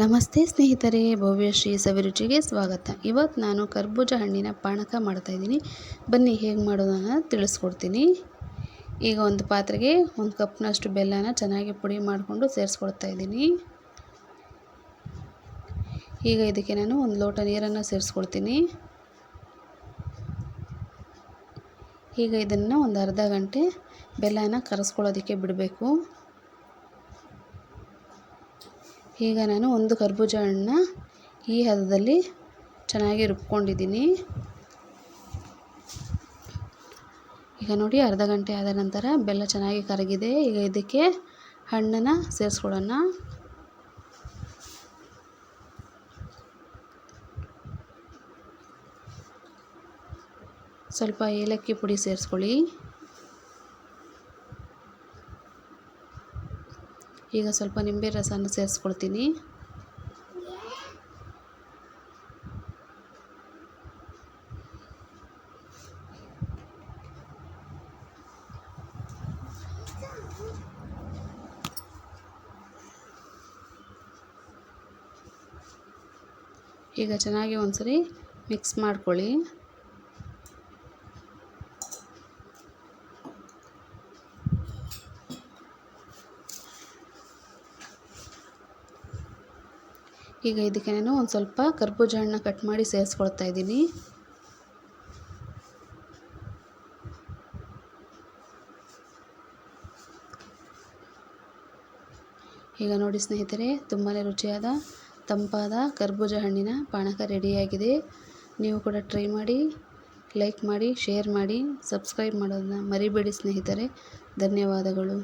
ನಮಸ್ತೆ ಸ್ನೇಹಿತರೆ ಭವ್ಯಶ್ರೀ ಸವಿರುಚಿಗೆ ಸ್ವಾಗತ. ಇವತ್ತು ನಾನು ಕರ್ಬೂಜ ಹಣ್ಣಿನ ಪಾನಕ ಮಾಡ್ತಾಯಿದ್ದೀನಿ ಬನ್ನಿ, ಹೇಗೆ ಮಾಡೋದನ್ನು ತಿಳಿಸ್ಕೊಡ್ತೀನಿ. ಈಗ ಒಂದು ಪಾತ್ರೆಗೆ ಒಂದು ಕಪ್ನಷ್ಟು ಬೆಲ್ಲನ ಚೆನ್ನಾಗಿ ಪುಡಿ ಮಾಡಿಕೊಂಡು ಸೇರಿಸ್ಕೊಡ್ತಾ ಇದ್ದೀನಿ. ಈಗ ಇದಕ್ಕೆ ನಾನು ಒಂದು ಲೋಟ ನೀರನ್ನು ಸೇರಿಸ್ಕೊಡ್ತೀನಿ ಈಗ ಇದನ್ನು ಒಂದು ಅರ್ಧ ಗಂಟೆ ಬೆಲ್ಲನ ಕರೆಸ್ಕೊಳ್ಳೋದಕ್ಕೆ ಬಿಡಬೇಕು. ಈಗ ನಾನು ಒಂದು ಕರ್ಬೂಜ ಹಣ್ಣನ್ನ ಈ ಹದದಲ್ಲಿ ಚೆನ್ನಾಗಿ ರುಬ್ಕೊಂಡಿದ್ದೀನಿ. ಈಗ ನೋಡಿ ಅರ್ಧ ಗಂಟೆ ಆದ ನಂತರ ಬೆಲ್ಲ ಚೆನ್ನಾಗಿ ಕರಗಿದೆ. ಈಗ ಇದಕ್ಕೆ ಹಣ್ಣನ್ನು ಸೇರಿಸ್ಕೊಳ್ಳೋಣ. ಸ್ವಲ್ಪ ಏಲಕ್ಕಿ ಪುಡಿ ಸೇರಿಸ್ಕೊಳ್ಳಿ. ಈಗ ಸ್ವಲ್ಪ ನಿಂಬೆ ರಸನ ಸೇರಿಸ್ಕೊಳ್ತೀನಿ ಈಗ ಚೆನ್ನಾಗಿ ಒಂದ್ಸರಿ ಮಿಕ್ಸ್ ಮಾಡ್ಕೊಳ್ಳಿ. ಈಗ ಇದಕ್ಕೆ ನಾನು ಒಂದು ಸ್ವಲ್ಪ ಕರ್ಬೂಜ ಹಣ್ಣು ಕಟ್ ಮಾಡಿ ಸೇರಿಸ್ಕೊಳ್ತಾ ಇದ್ದೀನಿ. ಈಗ ನೋಡಿ ಸ್ನೇಹಿತರೆ ತುಂಬಾ ರುಚಿಯಾದ, ತಂಪಾದ ಕರ್ಬೂಜ ಹಣ್ಣಿನ ಪಾನಕ ರೆಡಿಯಾಗಿದೆ. ನೀವು ಕೂಡ ಟ್ರೈ ಮಾಡಿ, ಲೈಕ್ ಮಾಡಿ, ಶೇರ್ ಮಾಡಿ, ಸಬ್ಸ್ಕ್ರೈಬ್ ಮಾಡೋದನ್ನ ಮರಿಬೇಡಿ ಸ್ನೇಹಿತರೆ. ಧನ್ಯವಾದಗಳು.